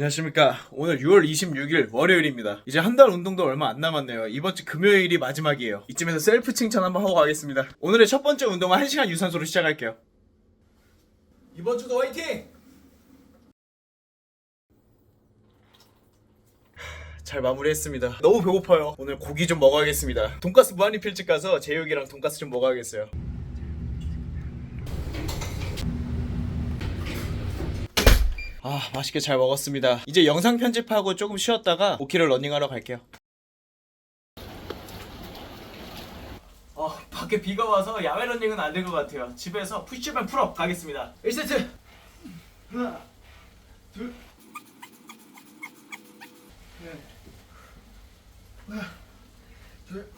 안녕하십니까. 오늘 6월 26일 월요일입니다. 이제 한 달 운동도 얼마 안 남았네요. 이번 주 금요일이 마지막이에요. 이쯤에서 셀프 칭찬 한번 하고 가겠습니다. 오늘의 첫 번째 운동은 1시간 유산소로 시작할게요. 이번 주도 화이팅! 잘 마무리했습니다. 너무 배고파요. 오늘 고기 좀 먹어야겠습니다. 돈가스 무한리필집 가서 제육이랑 돈가스 좀 먹어야겠어요. 아 맛있게 잘 먹었습니다. 이제 영상 편집하고 조금 쉬었다가 5km 러닝하러 갈게요. 어 밖에 비가 와서 야외 러닝은 안 될 것 같아요. 집에서 푸시업 풀업 가겠습니다. 1세트 하나 둘 넷, 하나 둘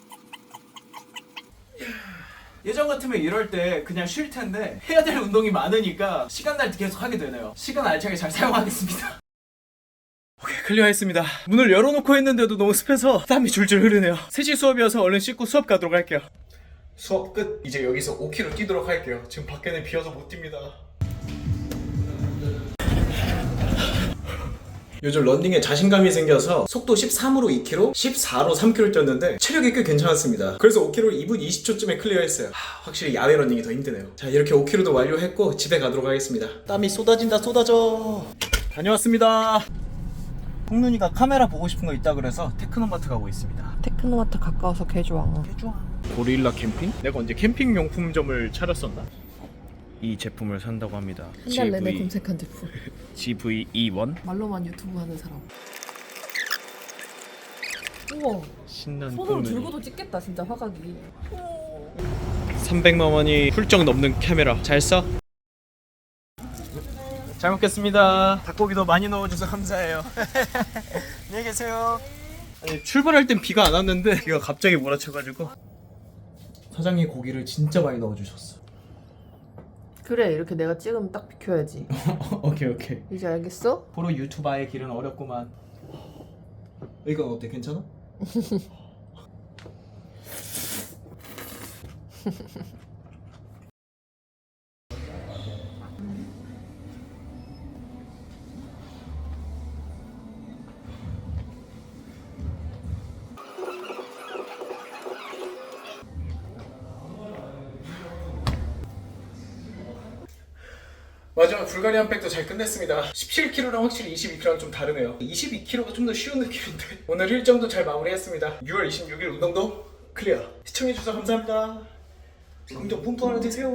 예전 같으면 이럴 때 그냥 쉴 텐데 해야 될 운동이 많으니까 시간 날 때 계속 하게 되네요. 시간 알차게 잘 사용하겠습니다. 오케이 클리어했습니다. 문을 열어놓고 했는데도 너무 습해서 땀이 줄줄 흐르네요. 3시 수업이어서 얼른 씻고 수업 가도록 할게요. 수업 끝. 이제 여기서 5km 뛰도록 할게요. 지금 밖에는 비 와서 못 뜁니다. 요즘 런닝에 자신감이 생겨서 속도 13으로 2km, 14로 3km 뛰었는데 체력이 꽤 괜찮았습니다. 그래서 5km를 2분 20초쯤에 클리어했어요. 하, 확실히 야외 런닝이 더 힘드네요. 자 이렇게 5km도 완료했고 집에 가도록 하겠습니다. 땀이 쏟아진다 쏟아져. 다녀왔습니다. 홍눈이가 카메라 보고 싶은 거 있다 그래서 테크노마트 가고 있습니다. 테크노마트 가까워서 개 좋아. 고릴라 캠핑? 내가 언제 캠핑 용품점을 차렸었나? 이 제품을 산다고 합니다. 한 달 내내 검색한 제품. GVE1 말로만 유튜브 하는 사람. 우와. 신난 손으로. 들고도 찍겠다 진짜 화각이. 300만 원이 훌쩍 넘는 카메라 잘 써? 잘 먹겠습니다. 닭고기도 많이 넣어줘서 감사해요. 안녕히 계세요. 아니, 출발할 땐 비가 안 왔는데 비가 갑자기 몰아쳐가지고 사장님 고기를 진짜 많이 넣어주셨어. 그래 이렇게 내가 찍으면 딱 비켜야지. 오케이 오케이. 이제 알겠어? 프로 유튜버의 길은 어렵구만. 이건 어때? 괜찮아? 마지막 불가리안 백도 잘 끝냈습니다. 17kg랑 확실히 22kg랑 좀 다르네요. 22kg가 좀 더 쉬운 느낌인데 오늘 일정도 잘 마무리했습니다. 6월 26일 운동도 클리어. 시청해주셔서 감사합니다. 긍정 뿜뿜 하나 되세요.